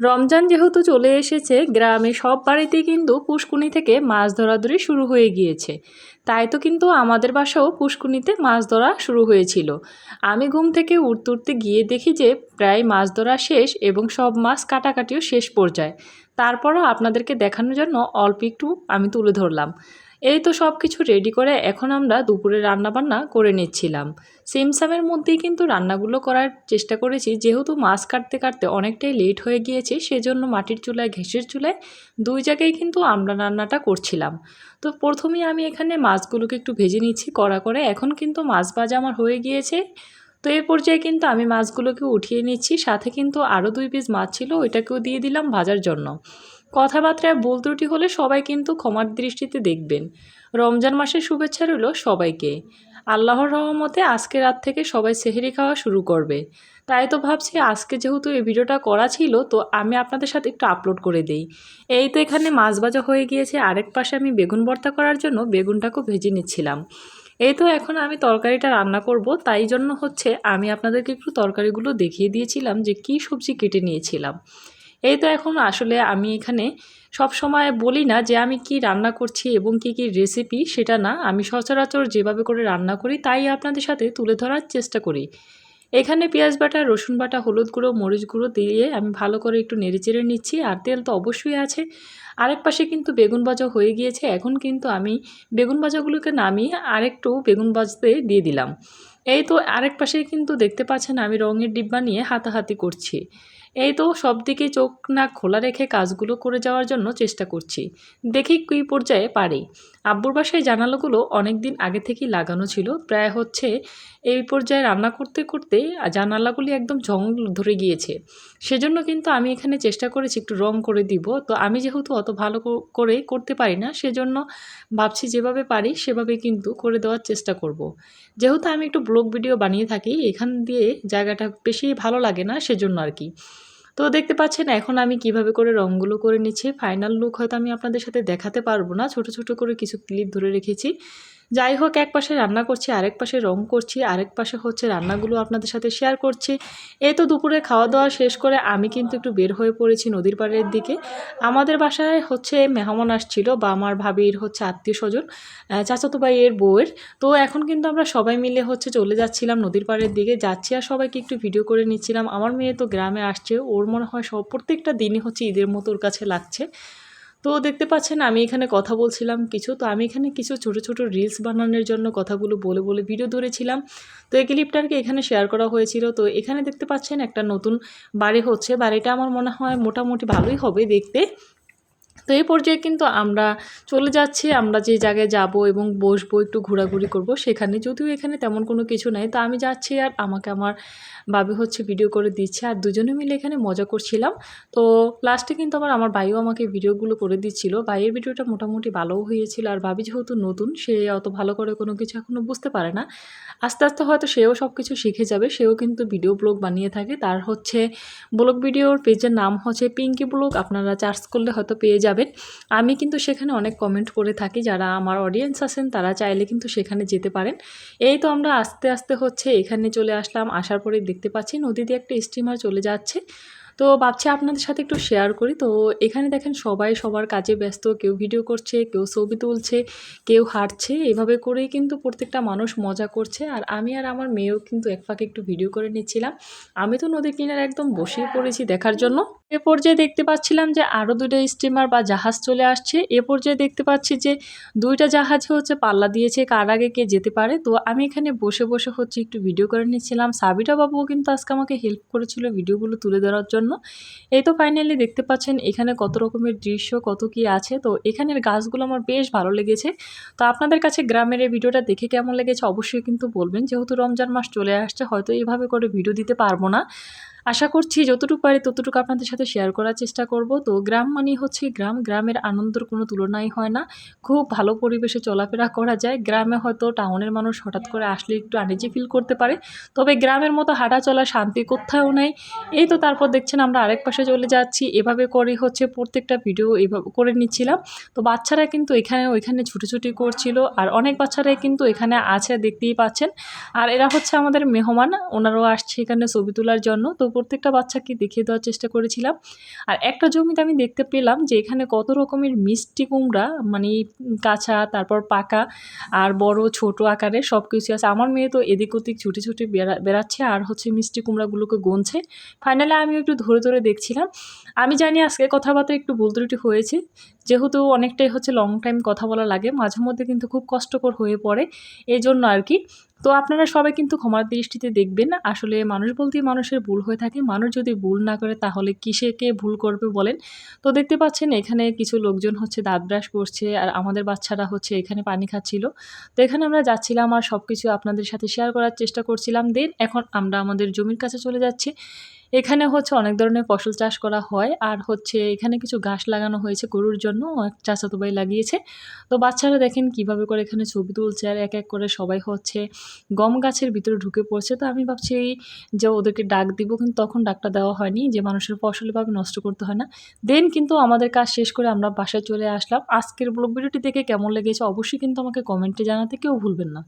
রমজান যেহেতু চলে এসেছে, গ্রামে সব বাড়িতেই কিন্তু পুষ্কুনি থেকে মাছ ধরাধরি শুরু হয়ে গিয়েছে। তাই তো কিন্তু আমাদের বাসাও পুষ্কুনিতে মাছ ধরা শুরু হয়েছিল। আমি ঘুম থেকে উঠতে উঠতে গিয়ে দেখি যে প্রায় মাছ ধরা শেষ এবং সব মাছ কাটাকাটিও শেষ পর্যায়ে। তারপরও আপনাদেরকে দেখানোর জন্য অল্প একটু আমি তুলে ধরলাম। এই তো সব কিছু রেডি করে এখন আমরা দুপুরে রান্নাবান্না করে নিচ্ছিলাম। সেমসামের মধ্যেই কিন্তু রান্নাগুলো করার চেষ্টা করেছি। যেহেতু মাছ কাটতে কাটতে অনেকটাই লেট হয়ে গিয়েছে, সেজন্য মাটির চুলায়, ঘেঁষের চুলায় দুই জায়গায় কিন্তু আমরা রান্নাটা করছিলাম। তো প্রথমেই আমি এখানে মাছগুলোকে একটু ভেজে নিচ্ছি কড়া করে। এখন কিন্তু মাছ ভাজা আমার হয়ে গিয়েছে। তো এই পর্যায়ে কিন্তু আমি মাছগুলোকে উঠিয়ে নিচ্ছি। সাথে কিন্তু আরও দুই পিস মাছ ছিল, ওইটাকেও দিয়ে দিলাম ভাজার জন্য। কথাবার্তায় ভুল ত্রুটি হলে সবাই কিন্তু ক্ষমার দৃষ্টিতে দেখবেন। রমজান মাসের শুভেচ্ছা রইল সবাইকে। আল্লাহর রহমতে আজকে রাত থেকে সবাই সেহেরি খাওয়া শুরু করবে। তাই তো ভাবছি আজকে যেহেতু এই ভিডিওটা করা ছিল, তো আমি আপনাদের সাথে একটু আপলোড করে দেই। এই তো এখানে মাছ ভাজা হয়ে গিয়েছে, আরেক পাশে আমি বেগুন ভর্তা করার জন্য বেগুনটাকেও ভেজে নিচ্ছিলাম। এই তো এখন আমি তরকারিটা রান্না করব, তাই জন্য হচ্ছে আমি আপনাদেরকে একটু তরকারিগুলো দেখিয়ে দিয়েছিলাম যে কি সবজি কেটে নিয়েছিলাম। এই তো এখন আসলে আমি এখানে সব সময় বলি না যে আমি কি রান্না করছি এবং কি কি রেসিপি সেটা না। আমি সচরাচর যেভাবে করে রান্না করি তাই আপনাদের সাথে তুলে ধরার চেষ্টা করি। এখানে পেঁয়াজ বাটা, রসুন বাটা, হলুদ গুঁড়ো, মরিচ গুঁড়ো দিয়ে আমি ভালো করে একটু নেড়ে চেড়ে নিচ্ছি আর তেল তো অবশ্যই আছে। আরেক পাশে কিন্তু বেগুন ভাজা হয়ে গিয়েছে। এখন কিন্তু আমি বেগুন ভাজাগুলোকে নামিয়ে আরেকটু বেগুন ভাজতে দিয়ে দিলাম। এই তো আরেক পাশে কিন্তু দেখতে পাচ্ছেন আমি রঙের ডিব্বা নিয়ে হাতাহাতি করছি। এই তো সব দিকে চোখ না খোলা রেখে কাজগুলো করে যাওয়ার জন্য চেষ্টা করছি। দেখি কী পর্যায়ে পারি। আব্বুর বাসায় জানালাগুলো অনেক দিন আগে থেকেই লাগানো ছিল। প্রায় হচ্ছে এই পর্যায়ে রান্না করতে করতে জানালাগুলি একদম জং ধরে গিয়েছে। সেজন্য কিন্তু আমি এখানে চেষ্টা করেছি একটু রং করে দিব। তো আমি যেহেতু অত ভালো করে করতে পারি না, সেজন্য ভাবছি যেভাবে পারি সেভাবে কিন্তু করে দেওয়ার চেষ্টা করব। যেহেতু আমি একটু ব্লগ ভিডিও বানিয়ে থাকি, এখান দিয়ে জায়গাটা বেশি ভালো লাগে না সেজন্য আর কি। তো দেখতে পাচ্ছেন, এখন আমি কীভাবে করে রঙগুলো করে নিচ্ছি ফাইনাল লুক হয়তো আমি আপনাদের সাথে দেখাতে পারব না, ছোট ছোট করে কিছু ক্লিপ ধরে রেখেছি। যাই হোক, এক পাশে রান্না করছি, আরেক পাশে রং করছি, আরেক পাশে হচ্ছে রান্নাগুলো আপনাদের সাথে শেয়ার করছি। এই তো দুপুরে খাওয়া দাওয়া শেষ করে আমি কিন্তু একটু বের হয়ে পড়েছি নদীর পাড়ের দিকে। আমাদের বাসায় হচ্ছে মেহমান আসছিল, বা আমার ভাবির হচ্ছে আত্মীয় স্বজন চাচাতো ভাইয়ের বউয়ের। তো এখন কিন্তু আমরা সবাই মিলে হচ্ছে চলে যাচ্ছিলাম নদীর পাড়ের দিকে। যাচ্ছি আর সবাইকে একটু ভিডিও করে নিচ্ছিলাম। আমার মেয়ে তো গ্রামে আসছে, ওর মনে হয় সব প্রত্যেকটা দিনই হচ্ছে ঈদের মতো ওর কাছে লাগছে। তো দেখতে পাচ্ছেন, আমি এখানে কথা বলছিলাম কিছু। তো আমি এখানে কিছু ছোট ছোট রিলস বানানোর জন্য কথাগুলো বলে বলে ভিডিও ধরেছিলাম। তো এই ক্লিপটাকে এখানে শেয়ার করা হয়েছিল। তো এখানে দেখতে পাচ্ছেন একটা নতুন বাড়ি হচ্ছে। বাড়িটা আমার মনে হয় মোটামুটি ভালোই হবে দেখতে। তো এই পর্যায়ে কিন্তু আমরা চলে যাচ্ছি, আমরা যে জায়গায় যাব এবং বসবো, একটু ঘোরাঘুরি করব সেখানে। যদিও এখানে তেমন কোনো কিছু নাই, তো আমি যাচ্ছি আর আমাকে আমার বাবি হচ্ছে ভিডিও করে দিচ্ছে আর দুজনে মিলে এখানে মজা করছিলাম। তো লাস্টে কিন্তু আবার আমার ভাইও আমাকে ভিডিওগুলো করে দিচ্ছিল। ভাইয়ের ভিডিওটা মোটামুটি ভালোও হয়েছিল আর ভাবি যেহেতু নতুন, সে অত ভালো করে কোনো কিছু এখনও বুঝতে পারে না। আস্তে আস্তে হয়তো সেও সব কিছু শিখে যাবে, সেও কিন্তু ভিডিও ব্লগ বানিয়ে থাকে। তার হচ্ছে ব্লগ ভিডিওর পেজের নাম হচ্ছে পিঙ্কি ব্লগ আপনারা চার্জ করলে হয়তো পেয়ে যাবেন। আমি কিন্তু সেখানে অনেক কমেন্ট করে থাকি, যারা আমার অডিয়েন্স আছেন, তারা চাইলে কিন্তু সেখানে যেতে পারেন। এই তো আমরা আস্তে আস্তে হচ্ছে এখানে চলে আসলাম, আসার পরে দেখতে পাচ্ছি নদীতে একটা স্টিমার চলে যাচ্ছে। তো ভাবছি আপনাদের সাথে একটু শেয়ার করি। তো এখানে দেখেন সবাই সবার কাজে ব্যস্ত, কেউ ভিডিও করছে, কেউ ছবি তুলছে, কেউ হাঁটছে। এভাবে করেই কিন্তু প্রত্যেকটা মানুষ মজা করছে। আর আমি আর আমার মেয়েও কিন্তু এক ফাঁকে একটু ভিডিও করে নিচ্ছিলাম। আমি তো নদীর কিনারে একদম বসিয়ে পড়েছি দেখার জন্য। এ পর্যায়ে দেখতে পাচ্ছিলাম যে আরও দুটো স্টিমার বা জাহাজ চলে আসছে। এ পর্যায়ে দেখতে পাচ্ছি যে দুইটা জাহাজে হচ্ছে পাল্লা দিয়েছে কার আগে কে যেতে পারে। তো আমি এখানে বসে বসে হচ্ছে একটু ভিডিও করে নিচ্ছিলাম। সাবিটা বাবুও কিন্তু আজকে আমাকে হেল্প করেছিল ভিডিওগুলো তুলে ধরার জন্য। এই তো ফাইনালি দেখতে পাচ্ছেন এখানে কত রকমের দৃশ্য, কত কি আছে। তো এখানের গাছগুলো আমার বেশ ভালো লেগেছে। তো আপনাদের কাছে গ্রামের এই ভিডিওটা দেখে কেমন লেগেছে অবশ্যই কিন্তু বলবেন। যেহেতু রমজান মাস চলে আসছে, হয়তো এইভাবে করে ভিডিও দিতে পারব না। আশা করছি যতটুকু পারি ততটুকু আপনাদের সাথে শেয়ার করার চেষ্টা করব। তো গ্রাম মানে হচ্ছে গ্রাম, গ্রামের আনন্দের কোনো তুলনাই হয় না। খুব ভালো পরিবেশে চলাফেরা করা যায়। গ্রামে হয়তো টাউনের মানুষ হঠাৎ করে আসলে একটু আনিজি ফিল করতে পারে। তবে গ্রামের মতো হাঁটা চলা শান্তি কোথাও নেই। এই তো তারপর দেখছেন আমরা আরেক পাশে চলে যাচ্ছি। এভাবে করে হচ্ছে প্রত্যেকটা ভিডিও এভাবে করে নিচ্ছিলাম। তো বাচ্চারা কিন্তু এখানে ওইখানে ছুটোছুটি করছিল। আর অনেক বাচ্চারাই কিন্তু এখানে আছে, দেখতেই পাচ্ছেন। আর এরা হচ্ছে আমাদের মেহমান। ওনারাও আসছে এখানে ছবি তোলার জন্য। তো প্রত্যেকটা বাচ্চাকে দেখিয়ে দেওয়ার চেষ্টা করেছিলাম। আর একটা জমিতে আমি দেখতে পেলাম যে এখানে কত রকমের মিষ্টি কুমড়া মানে কাঁচা, তারপর পাকা আর বড়, ছোট আকারে সব কিছু আছে। আমার মেয়ে তো এদিক ওদিক ছুটে ছুটে বেড়া, বেড়াচ্ছে আর হচ্ছে মিষ্টি কুমড়াগুলোকে গুনছে। ফাইনালি আমি একটু ধরে ধরে দেখছিলাম। আমি জানি আজকে কথাবার্তা একটু ভুল ত্রুটি হয়েছে। যেহেতু অনেকটাই হচ্ছে লং টাইম কথা বলা লাগে মাঝে মধ্যে কিন্তু খুব কষ্টকর হয়ে পড়ে। এই জন্য আর কি তো আপনারা সবাই কিন্তু ক্ষমার দৃষ্টিতে দেখবেন আসলে মানুষ বলতে মানুষের ভুল হয়ে থাকে। মানুষ যদি ভুল না করে তাহলে কিসে কে ভুল করবে বলেন? তো দেখতে পাচ্ছেন এখানে কিছু লোকজন হচ্ছে দাঁত ব্রাশ করছে আর আমাদের বাচ্চারা হচ্ছে এখানে পানি খাচ্ছিল। তো এখানে আমরা যাচ্ছিলাম আর সব কিছু আপনাদের সাথে শেয়ার করার চেষ্টা করছিলাম। দেন এখন আমরা আমাদের জমির কাছে চলে যাচ্ছি। এখানে হচ্ছে অনেক ধরনের ফসল চাষ করা হয়। আর হচ্ছে এখানে কিছু ঘাস লাগানো হয়েছে গরুর জন্য। এক চাচাতো ভাই লাগিয়েছে। তো বাচ্চারা দেখেন কীভাবে করে এখানে ছবি তুলছে আর এক এক করে সবাই হচ্ছে গম গাছের ভিতরে ঢুকে পড়ছে। তো আমি ভাবছি যে ওদেরকে ডাক দিব, কিন্তু তখন ডাকটা দেওয়া হয়নি যে মানুষের ফসল এভাবে নষ্ট করতে হয় না। দেন কিন্তু আমাদের কাজ শেষ করে আমরা বাসায় চলে আসলাম। আজকের ব্লগ ভিডিওটি দেখে কেমন লেগেছে অবশ্যই কিন্তু আমাকে কমেন্টে জানাতে কেউ ভুলবেন না।